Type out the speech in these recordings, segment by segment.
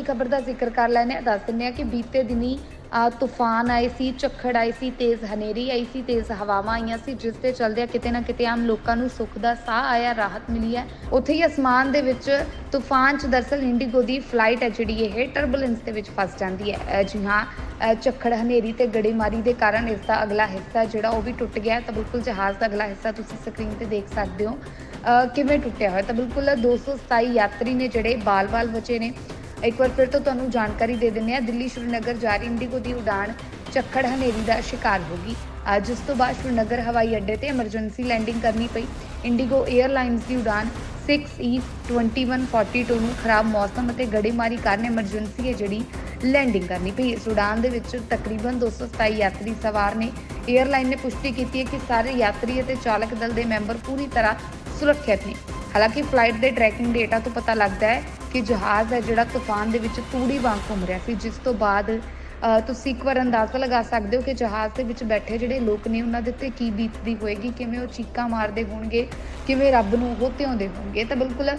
ਵੱਡੀ ਖਬਰ ਦਾ ਜ਼ਿਕਰ ਕਰ ਲੈਂਦੇ ਹਾਂ, ਦੱਸ ਦਿੰਦੇ ਹਾਂ ਕਿ ਬੀਤੇ ਦਿਨੀ ਤੂਫਾਨ ਆਏ ਸੀ, ਝੱਖੜ ਆਈ ਸੀ, ਤੇਜ਼ ਹਨੇਰੀ ਆਈ ਸੀ, ਤੇਜ਼ ਹਵਾਵਾਂ ਆਈਆਂ ਸੀ, ਜਿਸ ਦੇ ਚਲਦਿਆਂ ਕਿਤੇ ਨਾ ਕਿਤੇ ਆਮ ਲੋਕਾਂ ਨੂੰ ਸੁੱਖ ਦਾ ਸਾਹ ਆਇਆ, ਰਾਹਤ ਮਿਲੀ ਹੈ। ਉੱਥੇ ਹੀ ਅਸਮਾਨ ਦੇ ਵਿੱਚ ਤੂਫਾਨ ਚ ਦਰਸਲ ਇੰਡੀਗੋ ਦੀ ਫਲਾਈਟ ਹੈ, ਜਿਹੜੀ ਇਹ ਟਰਬੂਲੈਂਸ ਦੇ ਵਿੱਚ ਫਸ ਜਾਂਦੀ ਹੈ। ਜੀ ਹਾਂ ਝੱਖੜ, ਹਨੇਰੀ ਤੇ ਗੜੇਮਾਰੀ ਦੇ ਕਾਰਨ ਇਸ ਦਾ ਅਗਲਾ ਹਿੱਸਾ ਜਿਹੜਾ ਉਹ ਵੀ ਟੁੱਟ ਗਿਆ ਤਾਂ ਬਿਲਕੁਲ ਜਹਾਜ਼ ਦਾ ਅਗਲਾ ਹਿੱਸਾ ਤੁਸੀਂ ਸਕਰੀਨ ਤੇ ਦੇਖ ਸਕਦੇ ਹੋ। ਕਿਵੇਂ ਟੁੱਟਿਆ ਹੋਇਆ? ਤਾਂ ਬਿਲਕੁਲ 227 ਯਾਤਰੀ ਨੇ ਜਿਹੜੇ ਬਾਲ-ਬਾਲ ਬਚੇ ਨੇ। ਇੱਕ ਵਾਰ ਫਿਰ ਤੋਂ ਤੁਹਾਨੂੰ ਜਾਣਕਾਰੀ ਦੇ ਦਿੰਦੇ ਹਾਂ, ਦਿੱਲੀ ਸ਼੍ਰੀਨਗਰ ਜਾ ਰਹੀ ਇੰਡੀਗੋ ਦੀ ਉਡਾਨ ਝੱਖੜ ਹਨੇਰੀ ਦਾ ਸ਼ਿਕਾਰ ਹੋ ਗਈ। ਅੱਜ ਇਸ ਤੋਂ ਬਾਅਦ ਸ਼੍ਰੀਨਗਰ ਹਵਾਈ ਅੱਡੇ ਤੇ ਐਮਰਜੈਂਸੀ ਲੈਂਡਿੰਗ ਕਰਨੀ ਪਈ। ਇੰਡੀਗੋ 에ਅਰਲਾਈਨਸ ਦੀ ਉਡਾਨ 6E2142 ਨੂੰ ਖਰਾਬ ਮੌਸਮ ਅਤੇ ਗੜੇਮਾਰੀ ਕਾਰਨ ਐਮਰਜੈਂਸੀ ਹੈ ਜਿਹੜੀ ਲੈਂਡਿੰਗ ਕਰਨੀ ਪਈ। ਇਸ ਉਡਾਨ ਦੇ ਵਿੱਚ ਤਕਰੀਬਨ 227 ਯਾਤਰੀ ਸਵਾਰ ਨੇ। 에ਅਰਲਾਈਨ ਨੇ ਪੁਸ਼ਟੀ ਕੀਤੀ ਹੈ ਕਿ ਸਾਰੇ ਯਾਤਰੀ ਅਤੇ ਚਾਲਕ ਦਲ ਦੇ ਮੈਂਬਰ ਪੂਰੀ ਤਰ੍ਹਾਂ ਸੁਰੱਖਿਅਤ ਨੇ। ਹਾਲਾਂਕਿ ਫਲਾਈਟ ਦੇ ਟਰੈਕਿੰਗ ਡੇਟਾ ਤੋਂ ਪਤਾ ਲੱਗਦਾ ਹੈ ਕਿ ਜਹਾਜ਼ ਹੈ ਜਿਹੜਾ ਤੂਫਾਨ ਦੇ ਵਿੱਚ ਤੂੜੀ ਵਾਂਗ ਘੁੰਮ ਰਿਹਾ ਸੀ, ਜਿਸ ਤੋਂ ਬਾਅਦ ਤੁਸੀਂ ਇੱਕ ਵਾਰ ਅੰਦਾਜ਼ਾ ਲਗਾ ਸਕਦੇ ਹੋ ਕਿ ਜਹਾਜ਼ ਦੇ ਵਿੱਚ ਬੈਠੇ ਜਿਹੜੇ ਲੋਕ ਨੇ ਉਹਨਾਂ ਦੇ ਉੱਤੇ ਕੀ ਬੀਤਦੀ ਹੋਏਗੀ, ਕਿਵੇਂ ਉਹ ਚੀਕਾਂ ਮਾਰਦੇ ਹੋਣਗੇ, ਕਿਵੇਂ ਰੱਬ ਨੂੰ ਉਹ ਧਿਆਉਂਦੇ ਹੋਣਗੇ। ਤਾਂ ਬਿਲਕੁਲ,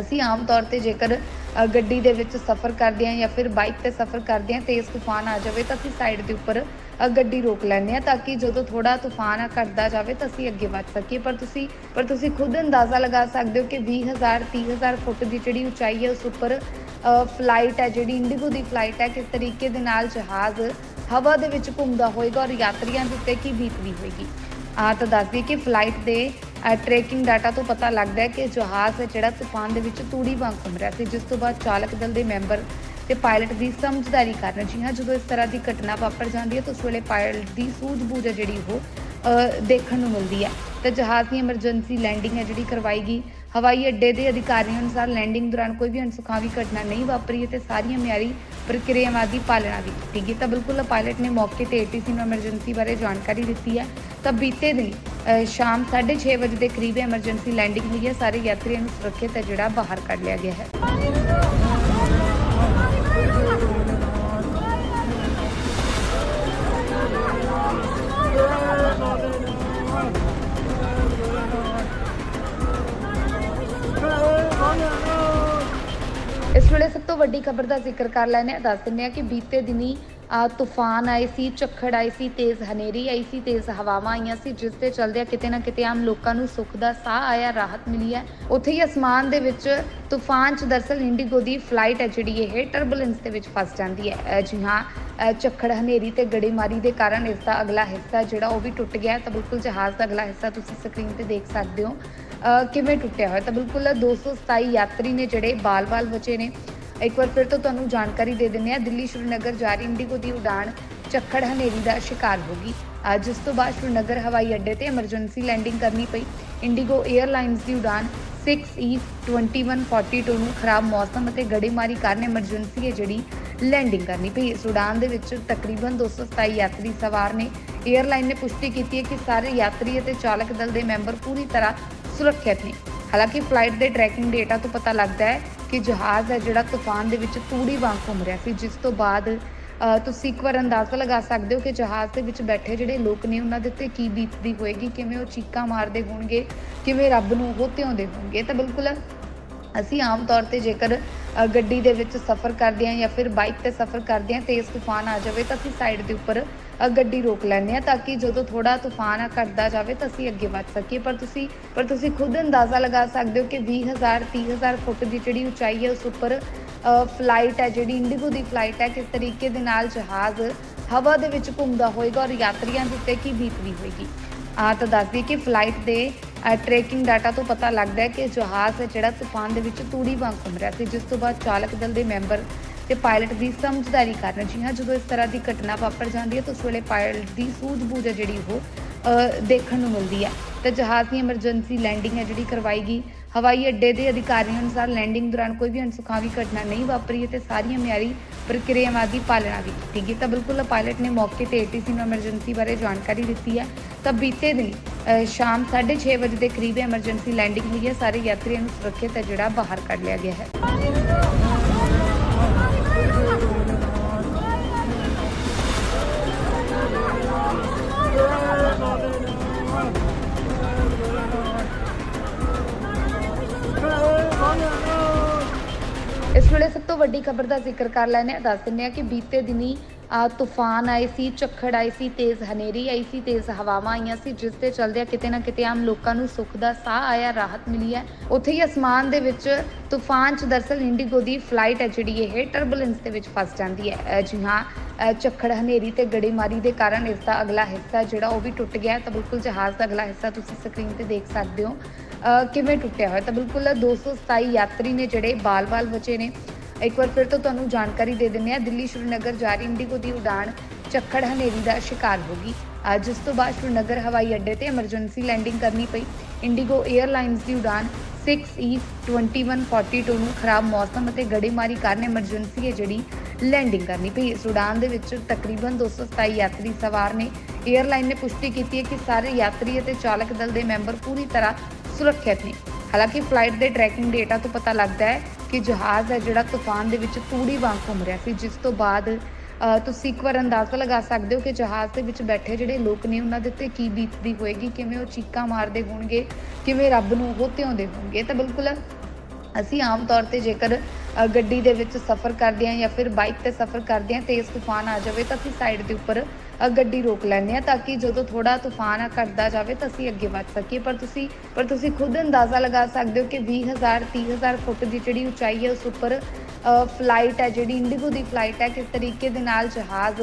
ਅਸੀਂ ਆਮ ਤੌਰ ਤੇ ਜੇਕਰ ਗੱਡੀ ਦੇ ਵਿੱਚ ਸਫ਼ਰ ਕਰਦੇ ਹਾਂ ਜਾਂ ਫਿਰ ਬਾਈਕ ਤੇ ਸਫ਼ਰ ਕਰਦੇ ਹਾਂ ਤੇਜ਼ ਤੂਫਾਨ ਆ ਜਾਵੇ ਤਾਂ ਅਸੀਂ ਸਾਈਡ ਦੇ ਉੱਪਰ ਗੱਡੀ ਰੋਕ ਲੈਂਦੇ ਹਾਂ ਤਾਂ ਕਿ ਜਦੋਂ ਥੋੜਾ ਤੂਫਾਨ ਆ ਘਟਦਾ ਜਾਵੇ ਤਾਂ ਅਸੀਂ ਅੱਗੇ ਵੱਧ ਸਕੀਏ। ਪਰ ਤੁਸੀਂ ਪਰ ਤੁਸੀਂ ਖੁਦ ਅੰਦਾਜ਼ਾ ਲਗਾ ਸਕਦੇ ਹੋ ਕਿ 20000 30000 ਫੁੱਟ ਦੀ ਜਿਹੜੀ ਉਚਾਈ ਹੈ ਉਸ ਉੱਪਰ ਫਲਾਈਟ ਹੈ, ਜਿਹੜੀ ਇੰਡੀਗੋ ਦੀ ਫਲਾਈਟ ਹੈ, ਕਿਸ ਤਰੀਕੇ ਦੇ ਨਾਲ ਜਹਾਜ਼ ਹਵਾ ਦੇ ਵਿੱਚ ਘੁੰਮਦਾ ਹੋਏਗਾ ਔਰ ਯਾਤਰੀਆਂ ਦੇ ਉੱਤੇ ਕੀ ਬੀਤਦੀ ਹੋਏਗੀ। ਆ ਤਾਂ ਦੱਸ ਦਈਏ ਕਿ ਫਲਾਈਟ ਦੇ ਟਰੈਕਿੰਗ ਡਾਟਾ ਤੋਂ ਪਤਾ ਲੱਗਦਾ ਹੈ ਕਿ ਜਹਾਜ਼ ਹੈ ਜਿਹੜਾ ਤੂਫਾਨ ਦੇ ਵਿੱਚ ਤੂੜੀ ਵਾਂਗ ਘੁੰਮ ਰਿਹਾ ਸੀ, ਜਿਸ ਤੋਂ ਬਾਅਦ ਚਾਲਕ ਦਲ ਦੇ ਮੈਂਬਰ ਤੇ ਪਾਇਲਟ ਦੀ ਸਮਝਦਾਰੀ ਕਾਰਨ। ਜੀ ਹਾਂ ਜਦੋਂ ਇਸ ਤਰ੍ਹਾਂ ਦੀ ਘਟਨਾ ਵਾਪਰ ਜਾਂਦੀ ਹੈ ਤਾਂ ਉਸ ਵੇਲੇ ਪਾਇਲਟ ਦੀ ਸੂਝ-ਬੂਝ ਹੈ ਜਿਹੜੀ ਉਹ ਦੇਖਣ ਨੂੰ ਮਿਲਦੀ ਹੈ। ਤੇ ਜਹਾਜ਼ ਦੀ ਐਮਰਜੈਂਸੀ ਲੈਂਡਿੰਗ ਹੈ ਜਿਹੜੀ ਕਰਵਾਈ ਗਈ। ਹਵਾਈ ਅੱਡੇ ਦੇ ਅਧਿਕਾਰੀਆਂ ਅਨੁਸਾਰ ਲੈਂਡਿੰਗ ਦੌਰਾਨ ਕੋਈ ਵੀ ਅਣਸੁਖਾਵੀ ਘਟਨਾ ਨਹੀਂ ਵਾਪਰੀ ਅਤੇ ਸਾਰੀਆਂ ਮਿਆਰੀ ਪ੍ਰਕਿਰਿਆਵਾਂ ਦੀ ਪਾਲਣਾ ਵੀ ਕੀਤੀ ਗਈ। ਤਾਂ ਬਿਲਕੁਲ ਪਾਇਲਟ ਨੇ ਮੌਕੇ ਤੇ ਏਟੀਸੀ ਨੂੰ ਐਮਰਜੈਂਸੀ ਬਾਰੇ ਜਾਣਕਾਰੀ ਦਿੱਤੀ ਹੈ। ਤਾਂ ਬੀਤੇ ਦਿਨ ਅ, ਸ਼ਾਮ 6:30 ਵਜੇ ਦੇ ਕਰੀਬ ਐਮਰਜੈਂਸੀ ਲੈਂਡਿੰਗ ਹੋਈ ਹੈ। ਸਾਰੇ ਯਾਤਰੀਆਂ ਨੂੰ ਸੁਰੱਖਿਅਤ ਹੈ ਜਿਹੜਾ ਬਾਹਰ ਕੱਢ ਲਿਆ ਗਿਆ ਹੈ। ਵੱਡੀ ਖਬਰ ਦਾ ਜ਼ਿਕਰ ਕਰ ਲੈਂਦੇ ਹਾਂ, ਦੱਸ ਦਿੰਦੇ ਹਾਂ ਕਿ ਬੀਤੇ ਦਿਨੀ ਤੂਫਾਨ ਆਏ ਸੀ, ਝੱਖੜ ਆਈ ਸੀ, ਤੇਜ਼ ਹਨੇਰੀ ਆਈ ਸੀ, ਤੇਜ਼ ਹਵਾਵਾਂ ਆਈਆਂ ਸੀ, ਜਿਸ ਦੇ ਚਲਦਿਆਂ ਕਿਤੇ ਨਾ ਕਿਤੇ ਆਮ ਲੋਕਾਂ ਨੂੰ ਸੁੱਖ ਦਾ ਸਾਹ ਆਇਆ, ਰਾਹਤ ਮਿਲੀ ਹੈ। ਉੱਥੇ ਹੀ ਅਸਮਾਨ ਦੇ ਵਿੱਚ ਤੂਫਾਨ ਚ ਦਰਸਲ ਇੰਡੀਗੋ ਦੀ ਫਲਾਈਟ ਹੈ, ਜਿਹੜੀ ਇਹ ਟਰਬੂਲੈਂਸ ਦੇ ਵਿੱਚ ਫਸ ਜਾਂਦੀ ਹੈ। ਜੀ ਹਾਂ ਝੱਖੜ, ਹਨੇਰੀ ਤੇ ਗੜੇਮਾਰੀ ਦੇ ਕਾਰਨ ਇਸ ਦਾ ਅਗਲਾ ਹਿੱਸਾ ਜਿਹੜਾ ਉਹ ਵੀ ਟੁੱਟ ਗਿਆ ਤਾਂ ਬਿਲਕੁਲ ਜਹਾਜ਼ ਦਾ ਅਗਲਾ ਹਿੱਸਾ ਤੁਸੀਂ ਸਕਰੀਨ ਤੇ ਦੇਖ ਸਕਦੇ ਹੋ। ਕਿਵੇਂ ਟੁੱਟਿਆ ਹੋਇਆ? ਤਾਂ ਬਿਲਕੁਲ 227 ਯਾਤਰੀ ਨੇ ਜਿਹੜੇ ਬਾਲ-ਬਾਲ ਬਚੇ ਨੇ। ਇੱਕ ਵਾਰ ਫਿਰ ਤੋਂ ਤੁਹਾਨੂੰ ਜਾਣਕਾਰੀ ਦੇ ਦਿੰਦੇ ਹਾਂ। ਦਿੱਲੀ ਸ਼੍ਰੀਨਗਰ ਜਾ ਰਹੀ ਇੰਡੀਗੋ ਦੀ ਉਡਾਨ ਝੱਖੜ ਹਨੇਰੀ ਦਾ ਸ਼ਿਕਾਰ ਹੋ ਗਈ। ਅੱਜ ਇਸ ਤੋਂ ਬਾਅਦ ਸ਼੍ਰੀਨਗਰ ਹਵਾਈ ਅੱਡੇ ਤੇ ਐਮਰਜੈਂਸੀ ਲੈਂਡਿੰਗ ਕਰਨੀ ਪਈ। ਇੰਡੀਗੋ 에ਅਰਲਾਈਨਸ ਦੀ ਉਡਾਨ 6E2142 ਨੂੰ ਖਰਾਬ ਮੌਸਮ ਅਤੇ ਗੜੇਮਾਰੀ ਕਾਰਨ ਐਮਰਜੈਂਸੀ ਹੈ ਜਿਹੜੀ ਲੈਂਡਿੰਗ ਕਰਨੀ ਪਈ। ਇਸ ਉਡਾਨ ਦੇ ਵਿੱਚ ਤਕਰੀਬਨ 227 ਯਾਤਰੀ ਸਵਾਰ ਨੇ। 에ਅਰਲਾਈਨ ਨੇ ਪੁਸ਼ਟੀ ਕੀਤੀ ਹੈ ਕਿ ਸਾਰੇ ਯਾਤਰੀ ਅਤੇ ਚਾਲਕ ਦਲ ਦੇ ਮੈਂਬਰ ਪੂਰੀ ਤਰ੍ਹਾਂ ਸੁਰੱਖਿਅਤ ਨੇ। ਹਾਲਾਂਕਿ ਫਲਾਈਟ ਦੇ ਟਰੈਕਿੰਗ ਡੇਟਾ ਤੋਂ ਪਤਾ ਲੱਗਦਾ ਹੈ ਕਿ ਜਹਾਜ਼ ਹੈ, ਜਿਹੜਾ ਤੂਫਾਨ ਦੇ ਵਿੱਚ ਤੂੜੀ ਵਾਂਗ ਘੁੰਮ ਰਿਹਾ ਸੀ, ਜਿਸ ਤੋਂ ਬਾਅਦ ਤੁਸੀਂ ਇੱਕ ਵਾਰ ਅੰਦਾਜ਼ਾ ਲਗਾ ਸਕਦੇ ਹੋ ਕਿ ਜਹਾਜ਼ ਦੇ ਵਿੱਚ ਬੈਠੇ ਜਿਹੜੇ ਲੋਕ ਨੇ, ਉਹਨਾਂ ਦੇ ਉੱਤੇ ਕੀ ਬੀਤਦੀ ਹੋਏਗੀ, ਕਿਵੇਂ ਉਹ ਚੀਕਾਂ ਮਾਰਦੇ ਹੋਣਗੇ, ਕਿਵੇਂ ਰੱਬ ਨੂੰ ਉਹ ਧਿਆਉਂਦੇ ਹੋਣਗੇ। ਤਾਂ ਬਿਲਕੁਲ, ਅਸੀਂ ਆਮ ਤੌਰ ਤੇ ਜੇਕਰ ਗੱਡੀ ਦੇ ਵਿੱਚ ਸਫ਼ਰ ਕਰਦੇ ਹਾਂ ਜਾਂ ਫਿਰ ਬਾਈਕ ਤੇ ਸਫ਼ਰ ਕਰਦੇ ਹਾਂ, ਤੇਜ਼ ਤੂਫਾਨ ਆ ਜਾਵੇ, ਤਾਂ ਅਸੀਂ ਸਾਈਡ ਦੇ ਉੱਪਰ ਗੱਡੀ ਰੋਕ ਲੈਂਦੇ ਹਾਂ ਤਾਂ ਕਿ ਜਦੋਂ ਥੋੜਾ ਤੂਫਾਨ ਆ ਘਟਦਾ ਜਾਵੇ ਤਾਂ ਅਸੀਂ ਅੱਗੇ ਵੱਧ ਸਕੀਏ। ਪਰ ਤੁਸੀਂ ਪਰ ਤੁਸੀਂ ਖੁਦ ਅੰਦਾਜ਼ਾ ਲਗਾ ਸਕਦੇ ਹੋ ਕਿ 20000 30000 ਫੁੱਟ ਦੀ ਜਿਹੜੀ ਉਚਾਈ ਹੈ ਉਸ ਉੱਪਰ ਫਲਾਈਟ ਹੈ, ਜਿਹੜੀ ਇੰਡੀਗੋ ਦੀ ਫਲਾਈਟ ਹੈ, ਕਿਸ ਤਰੀਕੇ ਦੇ ਨਾਲ ਜਹਾਜ਼ ਹਵਾ ਦੇ ਵਿੱਚ ਘੁੰਮਦਾ ਹੋਏਗਾ ਔਰ ਯਾਤਰੀਆਂ ਦੇ ਉੱਤੇ ਕੀ ਬੀਤਦੀ ਹੋਏਗੀ। ਆ ਤਾਂ ਦੱਸਦੀ ਕਿ ਫਲਾਈਟ ਦੇ ਟਰੈਕਿੰਗ ਡਾਟਾ ਤੋਂ ਪਤਾ ਲੱਗਦਾ ਹੈ ਕਿ ਜਹਾਜ਼ ਹੈ ਜਿਹੜਾ ਤੂਫਾਨ ਦੇ ਵਿੱਚ ਤੂੜੀ ਵਾਂਗ ਘੁੰਮ ਰਿਹਾ ਸੀ, ਜਿਸ ਤੋਂ ਬਾਅਦ ਚਾਲਕ ਦਲ ਦੇ ਮੈਂਬਰ ਤੇ ਪਾਇਲਟ ਦੀ ਸਮਝਦਾਰੀ ਕਾਰਨ। ਜੀ ਹਾਂ ਜਦੋਂ ਇਸ ਤਰ੍ਹਾਂ ਦੀ ਘਟਨਾ ਵਾਪਰ ਜਾਂਦੀ ਹੈ ਤਾਂ ਉਸ ਵੇਲੇ ਪਾਇਲਟ ਦੀ ਸੂਝ-ਬੂਝ ਹੈ ਜਿਹੜੀ ਉਹ ਦੇਖਣ ਨੂੰ ਮਿਲਦੀ ਹੈ। ਤੇ ਜਹਾਜ਼ ਦੀ ਐਮਰਜੈਂਸੀ ਲੈਂਡਿੰਗ ਹੈ ਜਿਹੜੀ ਕਰਵਾਈ ਗਈ। ਹਵਾਈ ਅੱਡੇ ਦੇ ਅਧਿਕਾਰੀਆਂ ਅਨੁਸਾਰ ਲੈਂਡਿੰਗ ਦੌਰਾਨ ਕੋਈ ਵੀ ਅਣਸੁਖਾਵੀ ਘਟਨਾ ਨਹੀਂ ਵਾਪਰੀ ਅਤੇ ਸਾਰੀਆਂ ਮਿਆਰੀ ਪ੍ਰਕਿਰਿਆਵਾਂ ਦੀ ਪਾਲਣਾ ਵੀ ਕੀਤੀ ਗਈ। ਤਾਂ ਬਿਲਕੁਲ ਪਾਇਲਟ ਨੇ ਮੌਕੇ ਤੇ ਏਟੀਸੀ ਨੂੰ ਐਮਰਜੈਂਸੀ ਬਾਰੇ ਜਾਣਕਾਰੀ ਦਿੱਤੀ ਹੈ। ਤਾਂ ਬੀਤੇ ਦਿਨ ਅ, ਸ਼ਾਮ 6:30 ਵਜੇ ਦੇ ਕਰੀਬ ਐਮਰਜੈਂਸੀ ਲੈਂਡਿੰਗ ਹੋਈ ਹੈ। ਸਾਰੇ ਯਾਤਰੀਆਂ ਨੂੰ ਸੁਰੱਖਿਅਤ ਹੈ ਜਿਹੜਾ ਬਾਹਰ ਕੱਢ ਲਿਆ ਗਿਆ ਹੈ। ਵੱਡੀ ਖਬਰ ਦਾ ਜ਼ਿਕਰ ਕਰ ਲੈਂਦੇ ਹਾਂ, ਦੱਸ ਦਿੰਦੇ ਹਾਂ ਕਿ ਬੀਤੇ ਦਿਨੀ ਤੂਫਾਨ ਆਏ ਸੀ, ਝੱਖੜ ਆਏ ਸੀ, ਤੇਜ਼ ਹਨੇਰੀ ਆਈ ਸੀ, ਤੇਜ਼ ਹਵਾਵਾਂ ਆਈਆਂ ਸੀ, ਜਿਸ ਦੇ ਚਲਦਿਆਂ ਕਿਤੇ ਨਾ ਕਿਤੇ ਆਮ ਲੋਕਾਂ ਨੂੰ ਸੁੱਖ ਦਾ ਸਾਹ ਆਇਆ, ਰਾਹਤ ਮਿਲੀ ਹੈ। ਉੱਥੇ ਹੀ ਅਸਮਾਨ ਦੇ ਵਿੱਚ ਤੂਫਾਨ ਚ ਦਰਸਲ ਇੰਡੀਗੋ ਦੀ ਫਲਾਈਟ ਹੈ, ਜਿਹੜੀ ਇਹ ਟਰਬੂਲੈਂਸ ਦੇ ਵਿੱਚ ਫਸ ਜਾਂਦੀ ਹੈ। ਜੀ ਹਾਂ ਝੱਖੜ, ਹਨੇਰੀ ਤੇ ਗੜੇਮਾਰੀ ਦੇ ਕਾਰਨ ਇਸ ਦਾ ਅਗਲਾ ਹਿੱਸਾ ਜਿਹੜਾ ਉਹ ਵੀ ਟੁੱਟ ਗਿਆ ਤਾਂ ਬਿਲਕੁਲ ਜਹਾਜ਼ ਦਾ ਅਗਲਾ ਹਿੱਸਾ ਤੁਸੀਂ ਸਕਰੀਨ ਤੇ ਦੇਖ ਸਕਦੇ ਹੋ। ਕਿਵੇਂ ਟੁੱਟਿਆ ਹੋਇਆ? ਤਾਂ ਬਿਲਕੁਲ 227 ਯਾਤਰੀ ਨੇ ਜਿਹੜੇ ਬਾਲ-ਬਾਲ ਬਚੇ ਨੇ। ਇੱਕ ਵਾਰ ਫਿਰ ਤੋਂ ਤੁਹਾਨੂੰ ਜਾਣਕਾਰੀ ਦੇ ਦਿੰਦੇ ਹਾਂ। ਦਿੱਲੀ ਸ਼੍ਰੀਨਗਰ ਜਾ ਰਹੀ ਇੰਡੀਗੋ ਦੀ ਉਡਾਨ ਝੱਖੜ ਹਨੇਰੀ ਦਾ ਸ਼ਿਕਾਰ ਹੋ ਗਈ। ਅੱਜ ਇਸ ਤੋਂ ਬਾਅਦ ਸ਼੍ਰੀਨਗਰ ਹਵਾਈ ਅੱਡੇ ਤੇ ਐਮਰਜੈਂਸੀ ਲੈਂਡਿੰਗ ਕਰਨੀ ਪਈ। ਇੰਡੀਗੋ 에ਅਰਲਾਈਨਸ ਦੀ ਉਡਾਨ 6E2142 ਨੂੰ ਖਰਾਬ ਮੌਸਮ ਅਤੇ ਗੜੇਮਾਰੀ ਕਾਰਨ ਐਮਰਜੈਂਸੀ ਹੈ ਜਿਹੜੀ ਲੈਂਡਿੰਗ ਕਰਨੀ ਪਈ। ਇਸ ਉਡਾਨ ਦੇ ਵਿੱਚ ਤਕਰੀਬਨ 227 ਯਾਤਰੀ ਸਵਾਰ ਨੇ। 에ਅਰਲਾਈਨ ਨੇ ਪੁਸ਼ਟੀ ਕੀਤੀ ਹੈ ਕਿ ਸਾਰੇ ਯਾਤਰੀ ਅਤੇ ਚਾਲਕ ਦਲ ਦੇ ਮੈਂਬਰ ਪੂਰੀ ਤਰ੍ਹਾਂ ਸੁਰੱਖਿਅਤ ਨੇ। ਹਾਲਾਂਕਿ ਫਲਾਈਟ ਦੇ ਟਰੈਕਿੰਗ ਡੇਟਾ ਤੋਂ ਪਤਾ ਲੱਗਦਾ ਹੈ ਕਿ ਜਹਾਜ਼ ਹੈ ਜਿਹੜਾ ਤੂਫਾਨ ਦੇ ਵਿੱਚ ਤੂੜੀ ਵਾਂਗ ਘੁੰਮ ਰਿਹਾ ਸੀ, ਜਿਸ ਤੋਂ ਬਾਅਦ ਤੁਸੀਂ ਇੱਕ ਵਾਰ ਅੰਦਾਜ਼ਾ ਲਗਾ ਸਕਦੇ ਹੋ ਕਿ ਜਹਾਜ਼ ਦੇ ਵਿੱਚ ਬੈਠੇ ਜਿਹੜੇ ਲੋਕ ਨੇ ਉਹਨਾਂ ਦੇ ਉੱਤੇ ਕੀ ਬੀਤਦੀ ਹੋਏਗੀ, ਕਿਵੇਂ ਉਹ ਚੀਕਾਂ ਮਾਰਦੇ ਹੋਣਗੇ, ਕਿਵੇਂ ਰੱਬ ਨੂੰ ਉਹ ਧਿਆਉਂਦੇ ਹੋਣਗੇ। ਤਾਂ ਬਿਲਕੁਲ ਅਸੀਂ ਆਮ ਤੌਰ ਤੇ ਜੇਕਰ ਗੱਡੀ ਦੇ ਵਿੱਚ ਸਫ਼ਰ ਕਰਦੇ ਹਾਂ ਜਾਂ ਫਿਰ ਬਾਈਕ ਤੇ ਸਫ਼ਰ ਕਰਦੇ ਹਾਂ ਤੇਜ਼ ਤੂਫਾਨ ਆ ਜਾਵੇ ਤਾਂ ਅਸੀਂ ਸਾਈਡ ਦੇ ਉੱਪਰ ਗੱਡੀ ਰੋਕ ਲੈਂਦੇ ਹਾਂ ਤਾਂ ਕਿ ਜਦੋਂ ਥੋੜਾ ਤੂਫਾਨ ਆ, ਘਟਦਾ ਜਾਵੇ ਤਾਂ ਅਸੀਂ ਅੱਗੇ ਵੱਧ ਸਕੀਏ। ਪਰ ਤੁਸੀਂ ਪਰ ਤੁਸੀਂ ਖੁਦ ਅੰਦਾਜ਼ਾ ਲਗਾ ਸਕਦੇ ਹੋ ਕਿ 20000 30000 ਫੁੱਟ ਦੀ ਜਿਹੜੀ ਉਚਾਈ ਹੈ, ਉਸ ਉੱਪਰ ਫਲਾਈਟ ਹੈ, ਜਿਹੜੀ ਇੰਡੀਗੋ ਦੀ ਫਲਾਈਟ ਹੈ, ਕਿਸ ਤਰੀਕੇ ਦੇ ਨਾਲ ਜਹਾਜ਼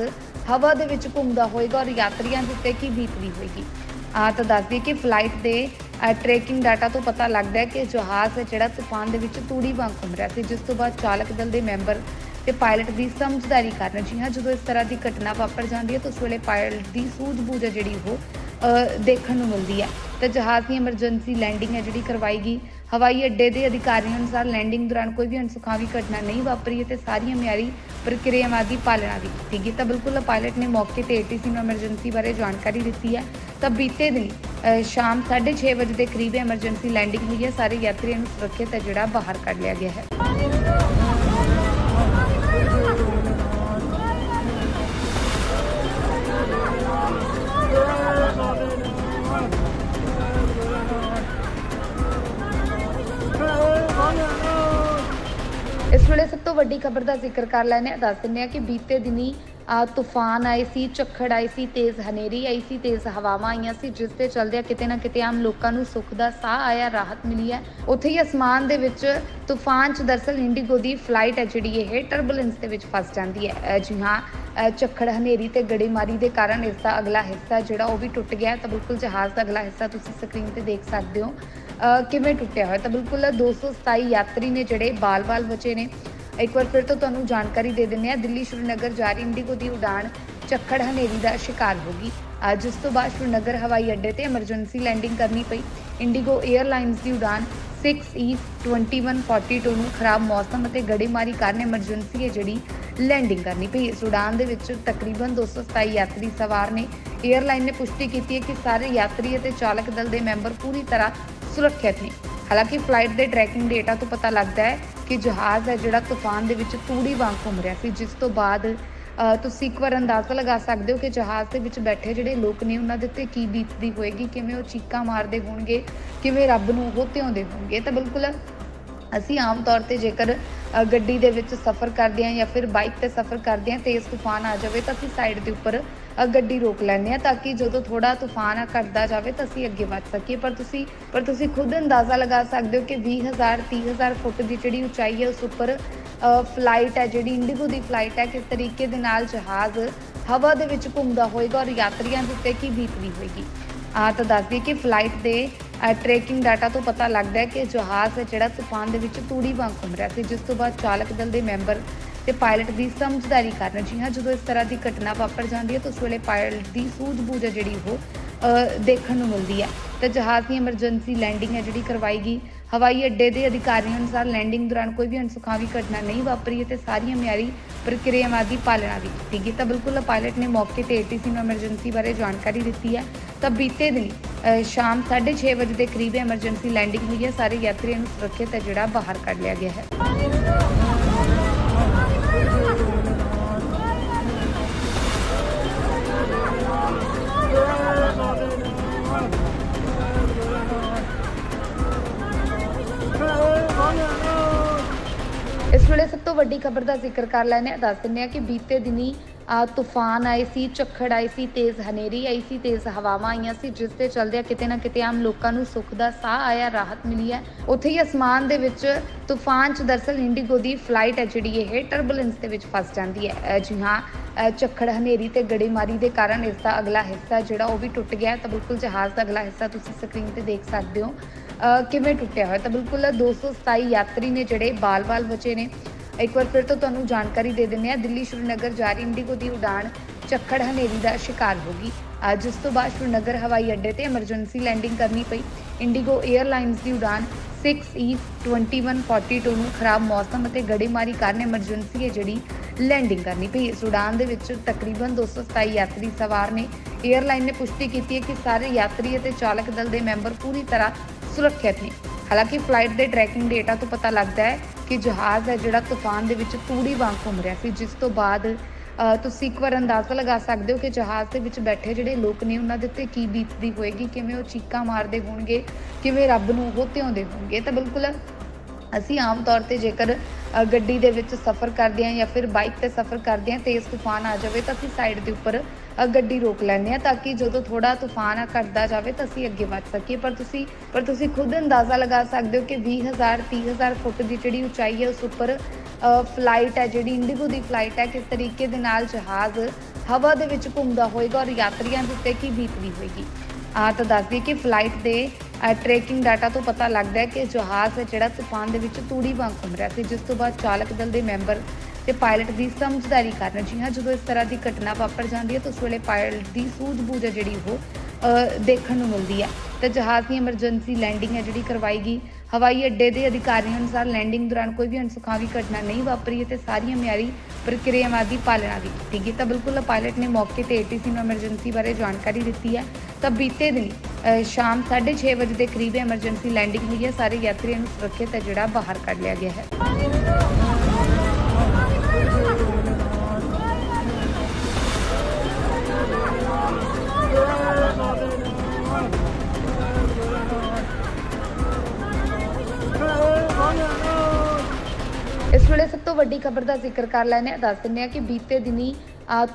ਹਵਾ ਦੇ ਵਿੱਚ ਘੁੰਮਦਾ ਹੋਏਗਾ ਔਰ ਯਾਤਰੀਆਂ ਦੇ ਉੱਤੇ ਕੀ ਬੀਤਦੀ ਹੋਏਗੀ। ਆ ਤਾਂ ਦੱਸ ਦਈਏ ਕਿ ਫਲਾਈਟ ਦੇ ਟਰੈਕਿੰਗ ਡਾਟਾ ਤੋਂ ਪਤਾ ਲੱਗਦਾ ਹੈ ਕਿ ਜਹਾਜ਼ ਹੈ ਜਿਹੜਾ ਤੂਫਾਨ ਦੇ ਵਿੱਚ ਤੂੜੀ ਵਾਂਗ ਘੁੰਮ ਰਿਹਾ ਸੀ, ਜਿਸ ਤੋਂ ਬਾਅਦ ਚਾਲਕ ਦਲ ਦੇ ਮੈਂਬਰ ਤੇ ਪਾਇਲਟ ਦੀ ਸਮਝਦਾਰੀ ਕਾਰਨ। ਜੀ ਹਾਂ ਜਦੋਂ ਇਸ ਤਰ੍ਹਾਂ ਦੀ ਘਟਨਾ ਵਾਪਰ ਜਾਂਦੀ ਹੈ ਤਾਂ ਉਸ ਵੇਲੇ ਪਾਇਲਟ ਦੀ ਸੂਝ-ਬੂਝ ਹੈ ਜਿਹੜੀ ਉਹ ਦੇਖਣ ਨੂੰ ਮਿਲਦੀ ਹੈ। ਤੇ ਜਹਾਜ਼ ਦੀ ਐਮਰਜੈਂਸੀ ਲੈਂਡਿੰਗ ਹੈ ਜਿਹੜੀ ਕਰਵਾਈ ਗਈ। ਹਵਾਈ ਅੱਡੇ ਦੇ ਅਧਿਕਾਰੀਆਂ ਅਨੁਸਾਰ ਲੈਂਡਿੰਗ ਦੌਰਾਨ ਕੋਈ ਵੀ ਅਣਸੁਖਾਵੀ ਘਟਨਾ ਨਹੀਂ ਵਾਪਰੀ ਅਤੇ ਸਾਰੀਆਂ ਮਿਆਰੀ ਪ੍ਰਕਿਰਿਆਵਾਂ ਦੀ ਪਾਲਣਾ ਵੀ ਕੀਤੀ ਗਈ। ਤਾਂ ਬਿਲਕੁਲ ਪਾਇਲਟ ਨੇ ਮੌਕੇ ਤੇ ਏਟੀਸੀ ਨੂੰ ਐਮਰਜੈਂਸੀ ਬਾਰੇ ਜਾਣਕਾਰੀ ਦਿੱਤੀ ਹੈ। ਤਾਂ ਬੀਤੇ ਦਿਨ ਅ, ਸ਼ਾਮ 6:30 ਵਜੇ ਦੇ ਕਰੀਬ ਐਮਰਜੈਂਸੀ ਲੈਂਡਿੰਗ ਹੋਈ ਹੈ। ਸਾਰੇ ਯਾਤਰੀਆਂ ਨੂੰ ਸੁਰੱਖਿਅਤ ਹੈ ਜਿਹੜਾ ਬਾਹਰ ਕੱਢ ਲਿਆ ਗਿਆ ਹੈ। ਵੱਡੀ ਖਬਰ ਦਾ ਜ਼ਿਕਰ ਕਰ ਲੈਂਦੇ ਹਾਂ, ਦੱਸ ਦਿੰਦੇ ਹਾਂ ਕਿ ਬੀਤੇ ਦਿਨੀ ਤੂਫਾਨ ਆਏ ਸੀ, ਝੱਖੜ ਆਏ ਸੀ, ਤੇਜ਼ ਹਨੇਰੀ ਆਈ ਸੀ, ਤੇਜ਼ ਹਵਾਵਾਂ ਆਈਆਂ ਸੀ, ਜਿਸ ਦੇ ਚਲਦਿਆਂ ਕਿਤੇ ਨਾ ਕਿਤੇ ਆਮ ਲੋਕਾਂ ਨੂੰ ਸੁੱਖ ਦਾ ਸਾਹ ਆਇਆ, ਰਾਹਤ ਮਿਲੀ ਹੈ। ਉੱਥੇ ਹੀ ਅਸਮਾਨ ਦੇ ਵਿੱਚ ਤੂਫਾਨ ਚ ਦਰਸਲ ਇੰਡੀਗੋ ਦੀ ਫਲਾਈਟ ਹੈ, ਜਿਹੜੀ ਇਹ ਟਰਬੂਲੈਂਸ ਦੇ ਵਿੱਚ ਫਸ ਜਾਂਦੀ ਹੈ। ਜੀ ਹਾਂ ਝੱਖੜ, ਹਨੇਰੀ ਤੇ ਗੜੇਮਾਰੀ ਦੇ ਕਾਰਨ ਇਸ ਦਾ ਅਗਲਾ ਹਿੱਸਾ ਜਿਹੜਾ ਉਹ ਵੀ ਟੁੱਟ ਗਿਆ ਤਾਂ ਬਿਲਕੁਲ ਜਹਾਜ਼ ਦਾ ਅਗਲਾ ਹਿੱਸਾ ਤੁਸੀਂ ਸਕਰੀਨ ਤੇ ਦੇਖ ਸਕਦੇ ਹੋ। ਕਿਵੇਂ ਟੁੱਟਿਆ ਹੋਇਆ? ਤਾਂ ਬਿਲਕੁਲ 227 ਯਾਤਰੀ ਨੇ ਜਿਹੜੇ ਬਾਲ-ਬਾਲ ਬਚੇ ਨੇ। ਇੱਕ ਵਾਰ ਫਿਰ ਤੋਂ ਤੁਹਾਨੂੰ ਜਾਣਕਾਰੀ ਦੇ ਦਿੰਦੇ ਹਾਂ। ਦਿੱਲੀ ਸ਼੍ਰੀਨਗਰ ਜਾ ਰਹੀ ਇੰਡੀਗੋ ਦੀ ਉਡਾਨ ਝੱਖੜ ਹਨੇਰੀ ਦਾ ਸ਼ਿਕਾਰ ਹੋ ਗਈ। ਅੱਜ ਜਿਸ ਤੋਂ ਬਾਅਦ ਸ਼੍ਰੀਨਗਰ ਹਵਾਈ ਅੱਡੇ ਤੇ ਐਮਰਜੈਂਸੀ ਲੈਂਡਿੰਗ ਕਰਨੀ ਪਈ। ਇੰਡੀਗੋ 에ਅਰਲਾਈਨਸ ਦੀ ਉਡਾਨ 6E2142 ਨੂੰ ਖਰਾਬ ਮੌਸਮ ਅਤੇ ਗੜੇਮਾਰੀ ਕਾਰਨ ਐਮਰਜੈਂਸੀ ਹੈ ਜਿਹੜੀ ਲੈਂਡਿੰਗ ਕਰਨੀ ਪਈ। ਇਸ ਉਡਾਨ ਦੇ ਵਿੱਚ ਤਕਰੀਬਨ 227 ਯਾਤਰੀ ਸਵਾਰ ਨੇ। 에ਅਰਲਾਈਨ ਨੇ ਪੁਸ਼ਟੀ ਕੀਤੀ ਹੈ ਕਿ ਸਾਰੇ ਯਾਤਰੀ ਅਤੇ ਚਾਲਕ ਦਲ ਦੇ ਮੈਂਬਰ ਪੂਰੀ ਤਰ੍ਹਾਂ ਸੁਰੱਖਿਅਤ ਨੇ। ਹਾਲਾਂਕਿ ਫਲਾਈਟ ਦੇ ਟਰੈਕਿੰਗ ਡੇਟਾ ਤੋਂ ਪਤਾ ਲੱਗਦਾ ਹੈ ਕਿ ਜਹਾਜ਼ ਹੈ ਜਿਹੜਾ ਤੂਫਾਨ ਦੇ ਵਿੱਚ ਤੂੜੀ ਵਾਂਗ ਘੁੰਮ ਰਿਹਾ ਸੀ, ਜਿਸ ਤੋਂ ਬਾਅਦ ਤੁਸੀਂ ਇੱਕ ਵਾਰ ਅੰਦਾਜ਼ਾ ਲਗਾ ਸਕਦੇ ਹੋ ਕਿ ਜਹਾਜ਼ ਦੇ ਵਿੱਚ ਬੈਠੇ ਜਿਹੜੇ ਲੋਕ ਨੇ ਉਹਨਾਂ ਦੇ ਉੱਤੇ ਕੀ ਬੀਤਦੀ ਹੋਏਗੀ, ਕਿਵੇਂ ਉਹ ਚੀਕਾਂ ਮਾਰਦੇ ਹੋਣਗੇ, ਕਿਵੇਂ ਰੱਬ ਨੂੰ ਉਹ ਧਿਆਉਂਦੇ ਹੋਣਗੇ। ਤਾਂ ਬਿਲਕੁਲ ਅਸੀਂ ਆਮ ਤੌਰ ਤੇ ਜੇਕਰ ਗੱਡੀ ਦੇ ਵਿੱਚ ਸਫ਼ਰ ਕਰਦੇ ਹਾਂ ਜਾਂ ਫਿਰ ਬਾਈਕ ਤੇ ਸਫ਼ਰ ਕਰਦੇ ਹਾਂ ਤੇਜ਼ ਤੂਫਾਨ ਆ ਜਾਵੇ ਤਾਂ ਅਸੀਂ ਸਾਈਡ ਦੇ ਉੱਪਰ ਗੱਡੀ ਰੋਕ ਲੈਂਦੇ ਹਾਂ ਤਾਂ ਕਿ ਜਦੋਂ ਥੋੜਾ ਤੂਫਾਨ ਆ ਘਟਦਾ ਜਾਵੇ ਤਾਂ ਅਸੀਂ ਅੱਗੇ ਵੱਧ ਸਕੀਏ। ਪਰ ਤੁਸੀਂ ਪਰ ਤੁਸੀਂ ਖੁਦ ਅੰਦਾਜ਼ਾ ਲਗਾ ਸਕਦੇ ਹੋ ਕਿ 20000 30000 ਫੁੱਟ ਦੀ ਜਿਹੜੀ ਉਚਾਈ ਹੈ ਉਸ ਉੱਪਰ ਫਲਾਈਟ ਹੈ, ਜਿਹੜੀ ਇੰਡੀਗੋ ਦੀ ਫਲਾਈਟ ਹੈ, ਕਿਸ ਤਰੀਕੇ ਦੇ ਨਾਲ ਜਹਾਜ਼ ਹਵਾ ਦੇ ਵਿੱਚ ਘੁੰਮਦਾ ਹੋਏਗਾ ਔਰ ਯਾਤਰੀਆਂ ਦੇ ਉੱਤੇ ਕੀ ਬੀਤਦੀ ਹੋਏਗੀ। ਆ ਤਾਂ ਦੱਸ ਦਈਏ ਕਿ ਫਲਾਈਟ ਦੇ ਟਰੈਕਿੰਗ ਡਾਟਾ ਤੋਂ ਪਤਾ ਲੱਗਦਾ ਹੈ ਕਿ ਜਹਾਜ਼ ਹੈ ਜਿਹੜਾ ਤੂਫਾਨ ਦੇ ਵਿੱਚ ਤੂੜੀ ਵਾਂਗ ਘੁੰਮ ਰਿਹਾ ਸੀ, ਜਿਸ ਤੋਂ ਬਾਅਦ ਚਾਲਕ ਦਲ ਦੇ ਮੈਂਬਰ ਤੇ ਪਾਇਲਟ ਦੀ ਸਮਝਦਾਰੀ ਕਾਰਨ। ਜੀ ਹਾਂ ਜਦੋਂ ਇਸ ਤਰ੍ਹਾਂ ਦੀ ਘਟਨਾ ਵਾਪਰ ਜਾਂਦੀ ਹੈ ਤਾਂ ਉਸ ਵੇਲੇ ਪਾਇਲਟ ਦੀ ਸੂਝ-ਬੂਝ ਹੈ ਜਿਹੜੀ ਉਹ ਦੇਖਣ ਨੂੰ ਮਿਲਦੀ ਹੈ। ਤੇ ਜਹਾਜ਼ ਦੀ ਐਮਰਜੈਂਸੀ ਲੈਂਡਿੰਗ ਹੈ ਜਿਹੜੀ ਕਰਵਾਈ ਗਈ। ਹਵਾਈ ਅੱਡੇ ਦੇ ਅਧਿਕਾਰੀਆਂ ਅਨੁਸਾਰ ਲੈਂਡਿੰਗ ਦੌਰਾਨ ਕੋਈ ਵੀ ਅਣਸੁਖਾਵੀ ਘਟਨਾ ਨਹੀਂ ਵਾਪਰੀ ਅਤੇ ਸਾਰੀਆਂ ਮਿਆਰੀ ਪ੍ਰਕਿਰਿਆਵਾਂ ਦੀ ਪਾਲਣਾ ਵੀ ਕੀਤੀ ਗਈ। ਤਾਂ ਬਿਲਕੁਲ ਪਾਇਲਟ ਨੇ ਮੌਕੇ ਤੇ ਏਟੀਸੀ ਨੂੰ ਐਮਰਜੈਂਸੀ ਬਾਰੇ ਜਾਣਕਾਰੀ ਦਿੱਤੀ ਹੈ। ਤਾਂ ਬੀਤੇ ਦਿਨ ਅ, ਸ਼ਾਮ 6:30 ਵਜੇ ਦੇ ਕਰੀਬ ਐਮਰਜੈਂਸੀ ਲੈਂਡਿੰਗ ਹੋਈ ਹੈ। ਸਾਰੇ ਯਾਤਰੀਆਂ ਨੂੰ ਸੁਰੱਖਿਅਤ ਹੈ ਜਿਹੜਾ ਬਾਹਰ ਕੱਢ ਲਿਆ ਗਿਆ ਹੈ। ਇਸ ਵੇਲੇ ਸਭ ਤੋਂ ਵੱਡੀ ਖਬਰ ਦਾ ਜ਼ਿਕਰ ਕਰ ਲੈਂਦੇ ਹਾਂ, ਦੱਸ ਦਿੰਦੇ ਹਾਂ ਕਿ ਬੀਤੇ ਦਿਨੀ ਤੂਫਾਨ ਆਏ ਸੀ, ਝੱਖੜ ਆਏ ਸੀ, ਤੇਜ਼ ਹਨੇਰੀ ਆਈ ਸੀ, ਤੇਜ਼ ਹਵਾਵਾਂ ਆਈਆਂ ਸੀ, ਜਿਸ ਦੇ ਚਲਦਿਆਂ ਕਿਤੇ ਨਾ ਕਿਤੇ ਆਮ ਲੋਕਾਂ ਨੂੰ ਸੁੱਖ ਦਾ ਸਾਹ ਆਇਆ, ਰਾਹਤ ਮਿਲੀ ਹੈ। ਉੱਥੇ ਹੀ ਅਸਮਾਨ ਦੇ ਵਿੱਚ ਤੂਫਾਨ ਚ ਦਰਸਲ ਇੰਡੀਗੋ ਦੀ ਫਲਾਈਟ ਹੈ, ਜਿਹੜੀ ਇਹ ਟਰਬੂਲੈਂਸ ਦੇ ਵਿੱਚ ਫਸ ਜਾਂਦੀ ਹੈ। ਜੀ ਹਾਂ ਝੱਖੜ, ਹਨੇਰੀ ਤੇ ਗੜੇਮਾਰੀ ਦੇ ਕਾਰਨ ਇਸ ਦਾ ਅਗਲਾ ਹਿੱਸਾ ਜਿਹੜਾ ਉਹ ਵੀ ਟੁੱਟ ਗਿਆ ਤਾਂ ਬਿਲਕੁਲ ਜਹਾਜ਼ ਦਾ ਅਗਲਾ ਹਿੱਸਾ ਤੁਸੀਂ ਸਕਰੀਨ ਤੇ ਦੇਖ ਸਕਦੇ ਹੋ। ਕਿਵੇਂ ਟੁੱਟਿਆ ਹੋਇਆ? ਤਾਂ ਬਿਲਕੁਲ 227 ਯਾਤਰੀ ਨੇ ਜਿਹੜੇ ਬਾਲ-ਬਾਲ ਬਚੇ ਨੇ। ਇੱਕ ਵਾਰ ਫਿਰ ਤੋਂ ਤੁਹਾਨੂੰ ਜਾਣਕਾਰੀ ਦੇ ਦਿੰਦੇ ਹਾਂ। ਦਿੱਲੀ ਸ਼੍ਰੀਨਗਰ ਜਾ ਰਹੀ ਇੰਡੀਗੋ ਦੀ ਉਡਾਨ ਝੱਖੜ ਹਨੇਰੀ ਦਾ ਸ਼ਿਕਾਰ ਹੋ ਗਈ। ਅੱਜ ਇਸ ਤੋਂ ਬਾਅਦ ਸ਼੍ਰੀਨਗਰ ਹਵਾਈ ਅੱਡੇ ਤੇ ਐਮਰਜੈਂਸੀ ਲੈਂਡਿੰਗ ਕਰਨੀ ਪਈ। ਇੰਡੀਗੋ 에ਅਰਲਾਈਨਸ ਦੀ ਉਡਾਨ 6E2142 ਨੂੰ ਖਰਾਬ ਮੌਸਮ ਅਤੇ ਗੜੇਮਾਰੀ ਕਾਰਨ ਐਮਰਜੈਂਸੀ ਹੈ ਜਿਹੜੀ ਲੈਂਡਿੰਗ ਕਰਨੀ ਪਈ। ਇਸ ਉਡਾਨ ਦੇ ਵਿੱਚ ਤਕਰੀਬਨ 227 ਯਾਤਰੀ ਸਵਾਰ ਨੇ। 에ਅਰਲਾਈਨ ਨੇ ਪੁਸ਼ਟੀ ਕੀਤੀ ਹੈ ਕਿ ਸਾਰੇ ਯਾਤਰੀ ਅਤੇ ਚਾਲਕ ਦਲ ਦੇ ਮੈਂਬਰ ਪੂਰੀ ਤਰ੍ਹਾਂ ਸੁਰੱਖਿਅਤ ਨੇ। ਹਾਲਾਂਕਿ ਫਲਾਈਟ ਦੇ ਟਰੈਕਿੰਗ ਡੇਟਾ ਤੋਂ ਪਤਾ ਲੱਗਦਾ ਹੈ ਕਿ ਜਹਾਜ਼ ਹੈ ਜਿਹੜਾ ਤੂਫਾਨ ਦੇ ਵਿੱਚ ਤੂੜੀ ਵਾਂਗ ਘੁੰਮ ਰਿਹਾ ਸੀ, ਜਿਸ ਤੋਂ ਬਾਅਦ ਤੁਸੀਂ ਇੱਕ ਵਾਰ ਅੰਦਾਜ਼ਾ ਲਗਾ ਸਕਦੇ ਹੋ ਕਿ ਜਹਾਜ਼ ਦੇ ਵਿੱਚ ਬੈਠੇ ਜਿਹੜੇ ਲੋਕ ਨੇ ਉਹਨਾਂ ਦੇ ਉੱਤੇ ਕੀ ਬੀਤਦੀ ਹੋਏਗੀ, ਕਿਵੇਂ ਉਹ ਚੀਕਾਂ ਮਾਰਦੇ ਹੋਣਗੇ, ਕਿਵੇਂ ਰੱਬ ਨੂੰ ਉਹ ਧਿਆਉਂਦੇ ਹੋਣਗੇ। ਤਾਂ ਬਿਲਕੁਲ ਅਸੀਂ ਆਮ ਤੌਰ ਤੇ ਜੇਕਰ ਗੱਡੀ ਦੇ ਵਿੱਚ ਸਫ਼ਰ ਕਰਦੇ ਹਾਂ ਜਾਂ ਫਿਰ ਬਾਈਕ ਤੇ ਸਫ਼ਰ ਕਰਦੇ ਹਾਂ ਤੇਜ਼ ਤੂਫਾਨ ਆ ਜਾਵੇ ਤਾਂ ਅਸੀਂ ਸਾਈਡ ਦੇ ਉੱਪਰ ਗੱਡੀ ਰੋਕ ਲੈਂਦੇ ਹਾਂ ਤਾਂ ਕਿ ਜਦੋਂ ਥੋੜਾ ਤੂਫਾਨ ਆ, ਘਟਦਾ ਜਾਵੇ ਤਾਂ ਅਸੀਂ ਅੱਗੇ ਵੱਧ ਸਕੀਏ। ਪਰ ਤੁਸੀਂ ਪਰ ਤੁਸੀਂ ਖੁਦ ਅੰਦਾਜ਼ਾ ਲਗਾ ਸਕਦੇ ਹੋ ਕਿ 20000 30000 ਫੁੱਟ ਦੀ ਜਿਹੜੀ ਉਚਾਈ ਹੈ ਉਸ ਉੱਪਰ ਫਲਾਈਟ ਹੈ, ਜਿਹੜੀ ਇੰਡੀਗੋ ਦੀ ਫਲਾਈਟ ਹੈ, ਕਿਸ ਤਰੀਕੇ ਦੇ ਨਾਲ ਜਹਾਜ਼ ਹਵਾ ਦੇ ਵਿੱਚ ਘੁੰਮਦਾ ਹੋਏਗਾ ਔਰ ਯਾਤਰੀਆਂ ਦੇ ਉੱਤੇ ਕੀ ਬੀਤਦੀ ਹੋਏਗੀ। ਆ ਤਾਂ ਦੱਸ ਦਈਏ ਕਿ ਫਲਾਈਟ ਦੇ ਟਰੈਕਿੰਗ ਡਾਟਾ ਤੋਂ ਪਤਾ ਲੱਗਦਾ ਹੈ ਕਿ ਜਹਾਜ਼ ਹੈ ਜਿਹੜਾ ਤੂਫਾਨ ਦੇ ਵਿੱਚ ਤੂੜੀ ਵਾਂਗ ਘੁੰਮ ਰਿਹਾ ਸੀ, ਜਿਸ ਤੋਂ ਬਾਅਦ ਚਾਲਕ ਦਲ ਦੇ ਮੈਂਬਰ ਤੇ ਪਾਇਲਟ ਦੀ ਸਮਝਦਾਰੀ ਕਾਰਨ। ਜੀ ਹਾਂ ਜਦੋਂ ਇਸ ਤਰ੍ਹਾਂ ਦੀ ਘਟਨਾ ਵਾਪਰ ਜਾਂਦੀ ਹੈ ਤਾਂ ਉਸ ਵੇਲੇ ਪਾਇਲਟ ਦੀ ਸੂਝ-ਬੂਝ ਹੈ ਜਿਹੜੀ ਉਹ ਦੇਖਣ ਨੂੰ ਮਿਲਦੀ ਹੈ। ਤੇ ਜਹਾਜ਼ ਦੀ ਐਮਰਜੈਂਸੀ ਲੈਂਡਿੰਗ ਹੈ ਜਿਹੜੀ ਕਰਵਾਈ ਗਈ। ਹਵਾਈ ਅੱਡੇ ਦੇ ਅਧਿਕਾਰੀਆਂ ਅਨੁਸਾਰ ਲੈਂਡਿੰਗ ਦੌਰਾਨ ਕੋਈ ਵੀ ਅਣਸੁਖਾਵੀ ਘਟਨਾ ਨਹੀਂ ਵਾਪਰੀ ਅਤੇ ਸਾਰੀਆਂ ਮਿਆਰੀ ਪ੍ਰਕਿਰਿਆਵਾਂ ਦੀ ਪਾਲਣਾ ਵੀ ਕੀਤੀ ਗਈ। ਤਾਂ ਬਿਲਕੁਲ ਪਾਇਲਟ ਨੇ ਮੌਕੇ ਤੇ ਏਟੀਸੀ ਨੂੰ ਐਮਰਜੈਂਸੀ ਬਾਰੇ ਜਾਣਕਾਰੀ ਦਿੱਤੀ ਹੈ। ਤਾਂ ਬੀਤੇ ਦਿਨ ਅ, ਸ਼ਾਮ 6:30 ਵਜੇ ਦੇ ਕਰੀਬ ਐਮਰਜੈਂਸੀ ਲੈਂਡਿੰਗ ਹੋਈ ਹੈ। ਸਾਰੇ ਯਾਤਰੀਆਂ ਨੂੰ ਸੁਰੱਖਿਅਤ ਹੈ ਜਿਹੜਾ ਬਾਹਰ ਕੱਢ ਲਿਆ ਗਿਆ ਹੈ। ਇਸ ਵੇਲੇ ਸਭ ਤੋਂ ਵੱਡੀ ਖਬਰ ਦਾ ਜ਼ਿਕਰ ਕਰ ਲੈਂਦੇ ਹਾਂ, ਦੱਸ ਦਿੰਦੇ ਹਾਂ ਕਿ ਬੀਤੇ ਦਿਨੀ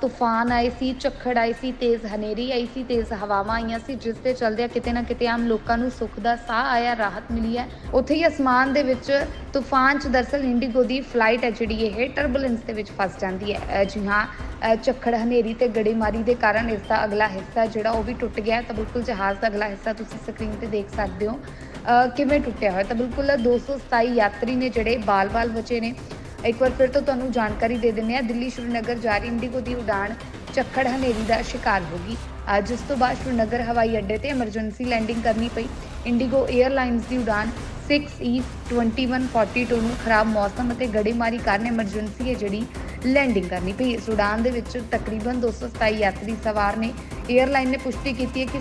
ਤੂਫਾਨ ਆਏ ਸੀ, ਝੱਖੜ ਆਏ ਸੀ, ਤੇਜ਼ ਹਨੇਰੀ ਆਈ ਸੀ, ਤੇਜ਼ ਹਵਾਵਾਂ ਆਈਆਂ ਸੀ, ਜਿਸ ਦੇ ਚਲਦਿਆਂ ਕਿਤੇ ਨਾ ਕਿਤੇ ਆਮ ਲੋਕਾਂ ਨੂੰ ਸੁੱਖ ਦਾ ਸਾਹ ਆਇਆ, ਰਾਹਤ ਮਿਲੀ ਹੈ। ਉੱਥੇ ਹੀ ਅਸਮਾਨ ਦੇ ਵਿੱਚ ਤੂਫਾਨ ਚ ਦਰਸਲ ਇੰਡੀਗੋ ਦੀ ਫਲਾਈਟ ਹੈ, ਜਿਹੜੀ ਇਹ ਟਰਬੂਲੈਂਸ ਦੇ ਵਿੱਚ ਫਸ ਜਾਂਦੀ ਹੈ। ਜੀ ਹਾਂ ਝੱਖੜ, ਹਨੇਰੀ ਤੇ ਗੜੇਮਾਰੀ ਦੇ ਕਾਰਨ ਇਸ ਦਾ ਅਗਲਾ ਹਿੱਸਾ ਜਿਹੜਾ ਉਹ ਵੀ ਟੁੱਟ ਗਿਆ ਤਾਂ ਬਿਲਕੁਲ ਜਹਾਜ਼ ਦਾ ਅਗਲਾ ਹਿੱਸਾ ਤੁਸੀਂ ਸਕਰੀਨ ਤੇ ਦੇਖ ਸਕਦੇ ਹੋ। ਕਿਵੇਂ ਟੁੱਟਿਆ ਹੋਇਆ? ਤਾਂ ਬਿਲਕੁਲ 227 ਯਾਤਰੀ ਨੇ ਜਿਹੜੇ ਬਾਲ-ਬਾਲ ਬਚੇ ਨੇ। ਇੱਕ ਵਾਰ ਫਿਰ ਤੋਂ ਤੁਹਾਨੂੰ ਜਾਣਕਾਰੀ ਦੇ ਦਿੰਦੇ ਹਾਂ। ਦਿੱਲੀ ਸ਼੍ਰੀਨਗਰ ਜਾ ਰਹੀ ਇੰਡੀਗੋ ਦੀ ਉਡਾਨ ਝੱਖੜ ਹਨੇਰੀ ਦਾ ਸ਼ਿਕਾਰ ਹੋ ਗਈ। ਅੱਜ ਜਿਸ ਤੋਂ ਬਾਅਦ ਸ਼੍ਰੀਨਗਰ ਹਵਾਈ ਅੱਡੇ ਤੇ ਐਮਰਜੈਂਸੀ ਲੈਂਡਿੰਗ ਕਰਨੀ ਪਈ। ਇੰਡੀਗੋ 에ਅਰਲਾਈਨਸ ਦੀ ਉਡਾਨ 6E2142 ਨੂੰ ਖਰਾਬ ਮੌਸਮ ਅਤੇ ਗੜੇਮਾਰੀ ਕਾਰਨ ਐਮਰਜੈਂਸੀ ਹੈ ਜਿਹੜੀ ਲੈਂਡਿੰਗ ਕਰਨੀ ਪਈ। ਇਸ ਉਡਾਨ ਦੇ ਵਿੱਚ ਤਕਰੀਬਨ 227 ਯਾਤਰੀ ਸਵਾਰ ਨੇ। 에ਅਰਲਾਈਨ ਨੇ ਪੁਸ਼ਟੀ ਕੀਤੀ ਹੈ ਕਿ